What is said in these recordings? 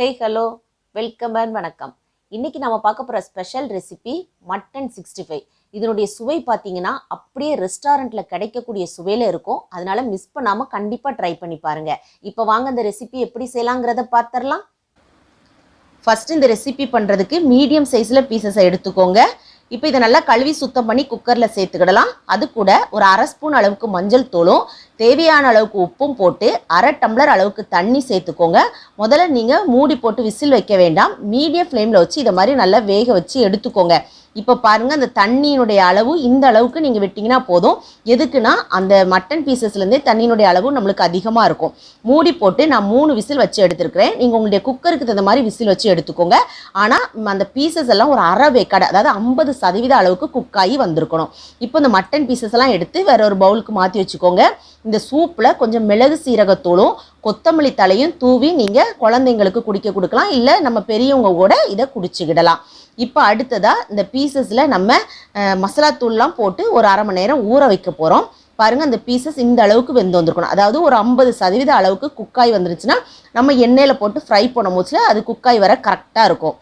Hey hello welcome and வணக்கம். இன்றைக்கி நம்ம பார்க்க போகிற special recipe mutton sixty five இதனுடைய சுவை பார்த்தீங்கன்னா அப்படியே ரெஸ்டாரண்ட்டில் கிடைக்கக்கூடிய சுவையில் இருக்கும். அதனால் மிஸ் பண்ணாமல் கண்டிப்பாக ட்ரை பண்ணி பாருங்கள் இப்போ வாங்க இந்த ரெசிபி எப்படி செய்யலாங்கிறத பார்த்துடலாம் ஃபஸ்ட்டு இந்த ரெசிபி பண்ணுறதுக்கு மீடியம் சைஸில் பீசஸை எடுத்துக்கோங்க. இப்போ இதை நல்லா கழுவி சுத்தம் பண்ணி குக்கரில் சேர்த்துக்கிடலாம். அது கூட ஒரு அரை ஸ்பூன் அளவுக்கு மஞ்சள் தூளும் தேவையான அளவுக்கு உப்பும் போட்டு அரை டம்ளர் அளவுக்கு தண்ணி சேர்த்துக்கோங்க. முதல்ல நீங்கள் மூடி போட்டு விசில் வைக்க வேண்டாம். மீடியம் ஃப்ளேமில் வச்சு இதை மாதிரி நல்லா வேக வச்சு எடுத்துக்கோங்க. இப்போ பாருங்கள் அந்த தண்ணியினுடைய அளவு இந்த அளவுக்கு நீங்கள் விட்டிங்கன்னா போதும். எதுக்குன்னா அந்த மட்டன் பீசஸ்லேருந்தே தண்ணியினுடைய அளவு நம்மளுக்கு அதிகமாக இருக்கும். மூடி போட்டு நான் மூணு விசில் வச்சு எடுத்துருக்கிறேன். நீங்கள் உங்களுடைய குக்கருக்கு தகுந்த மாதிரி விசில் வச்சு எடுத்துக்கோங்க. ஆனால் அந்த பீசஸ் எல்லாம் ஒரு அரை வேக்காடு அதாவது ஐம்பது சதவீத அளவுக்கு குக்காகி வந்திருக்கணும். இப்போ இந்த மட்டன் பீசஸ் எல்லாம் எடுத்து வேற ஒரு பவுலுக்கு மாற்றி வச்சுக்கோங்க. இந்த சூப்பில் கொஞ்சம் மிளகு சீரகத்தூளும் கொத்தமல்லி தலையும் தூவி நீங்கள் குழந்தைங்களுக்கு குடிக்க கொடுக்கலாம். இல்லை நம்ம பெரியவங்க கூட இதை குடிச்சுக்கிடலாம். இப்போ அடுத்ததாக இந்த பீசஸில் நம்ம மசாலா தூள்லாம் போட்டு ஒரு அரை மணி நேரம் ஊற வைக்க போகிறோம் பாருங்கள் அந்த பீசஸ் இந்த அளவுக்கு வெந்து வந்திருக்கணும். அதாவது ஒரு ஐம்பது சதவீத அளவுக்கு குக்காய் வந்துருச்சுன்னா நம்ம எண்ணெயில் போட்டு ஃப்ரை பண்ணும் போச்சுல அது குக்காய் வர கரெக்டாக இருக்கும்.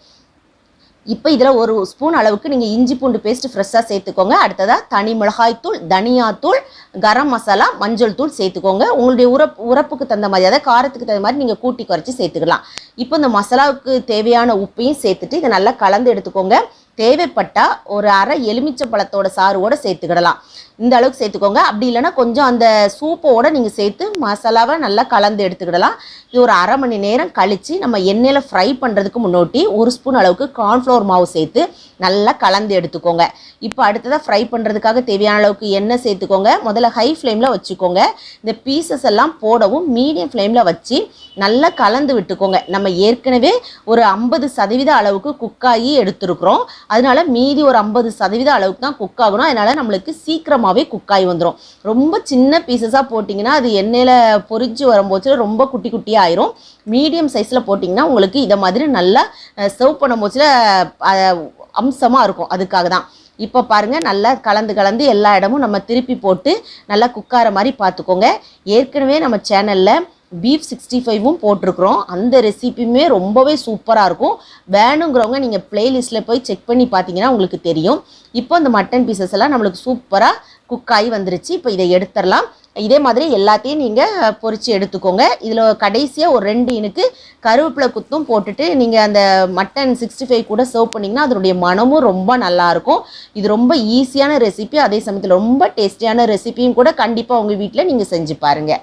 இப்போ இதில் ஒரு ஸ்பூன் அளவுக்கு நீங்கள் இஞ்சி பூண்டு பேஸ்ட் ஃப்ரெஷ்ஷாக சேர்த்துக்கோங்க. அடுத்ததாக தனி மிளகாய்த்தூள் தனியாத்தூள் கரம் மசாலா மஞ்சள் தூள் சேர்த்துக்கோங்க. உங்களுடைய உரப் உரப்புக்கு தகுந்த மாதிரி அதாவது காரத்துக்கு தகுந்த மாதிரி நீங்கள் கூட்டி குறைச்சி சேர்த்துக்கலாம். இப்போ இந்த மசாலாவுக்கு தேவையான உப்பையும் சேர்த்துட்டு இதை நல்லா கலந்து எடுத்துக்கோங்க. தேவைப்பட்டால் ஒரு அரை எலுமிச்சை பழத்தோட சாறுவோட சேர்த்துக்கிடலாம். இந்த அளவுக்கு சேர்த்துக்கோங்க. அப்படி இல்லைன்னா கொஞ்சம் அந்த சூப்போட நீங்கள் சேர்த்து மசாலாவை நல்லா கலந்து எடுத்துக்கிடலாம். இது ஒரு அரை மணி நேரம் கழித்து நம்ம எண்ணெயில் ஃப்ரை பண்ணுறதுக்கு முன்னோட்டி ஒரு ஸ்பூன் அளவுக்கு கார்ன்ஃப்ளவர் மாவு சேர்த்து நல்லா கலந்து எடுத்துக்கோங்க. இப்போ அடுத்ததாக ஃப்ரை பண்ணுறதுக்காக தேவையான அளவுக்கு எண்ணெய் சேர்த்துக்கோங்க. முதல்ல ஹை ஃப்ளேமில் வச்சுக்கோங்க. இந்த பீசஸ் எல்லாம் போடவும் மீடியம் ஃப்ளேமில் வச்சு நல்லா கலந்து விட்டுக்கோங்க. நம்ம ஏற்கனவே ஒரு ஐம்பது சதவீத அளவுக்கு குக்காகி எடுத்துருக்குறோம். அதனால மீதி ஒரு ஐம்பது சதவீத அளவுக்கு தான் குக் ஆகணும். அதனால நம்மளுக்கு சீக்கிரமாகவே குக்காகி வந்துடும் ரொம்ப சின்ன பீசஸாக போட்டிங்கன்னா அது எண்ணெயில் பொரிஞ்சு வரும்போது ரொம்ப குட்டி குட்டியாக ஆயிரும். மீடியம் சைஸில் போட்டிங்கன்னா உங்களுக்கு இதை மாதிரி நல்லா சர்வ் பண்ணும்போது அம்சமாக இருக்கும். அதுக்காக தான். இப்போ பாருங்கள் நல்லா கலந்து கலந்து எல்லா இடமும் நம்ம திருப்பி போட்டு நல்லா குக்கார மாதிரி பார்த்துக்கோங்க. ஏற்கனவே நம்ம சேனலில் பீஃப் சிக்ஸ்டி ஃபைவும் போட்டிருக்கிறோம். அந்த ரெசிபியுமே ரொம்பவே சூப்பராக இருக்கும். வேணுங்கிறவங்க நீங்கள் ப்ளேலிஸ்ட்டில் போய் செக் பண்ணி பார்த்தீங்கன்னா உங்களுக்கு தெரியும். இப்போ இந்த மட்டன் பீசஸ் எல்லாம் நம்மளுக்கு சூப்பராக குக் ஆகி வந்துருச்சு. இப்போ இதை எடுத்துடலாம். இதே மாதிரி எல்லாத்தையும் நீங்கள் பொரித்து எடுத்துக்கோங்க. இதில் கடைசியாக ஒரு ரெண்டு இனுக்கு கருவேப்பிலை குத்தும் போட்டுட்டு நீங்கள் அந்த மட்டன் சிக்ஸ்டி ஃபைவ் கூட சர்வ் பண்ணிங்கன்னா அதனுடைய மனமும் ரொம்ப நல்லாயிருக்கும் இது ரொம்ப ஈஸியான ரெசிபி அதே சமயத்தில் ரொம்ப டேஸ்டியான ரெசிபியும் கூட கண்டிப்பாக உங்கள் வீட்டில் நீங்கள் செஞ்சு பாருங்கள்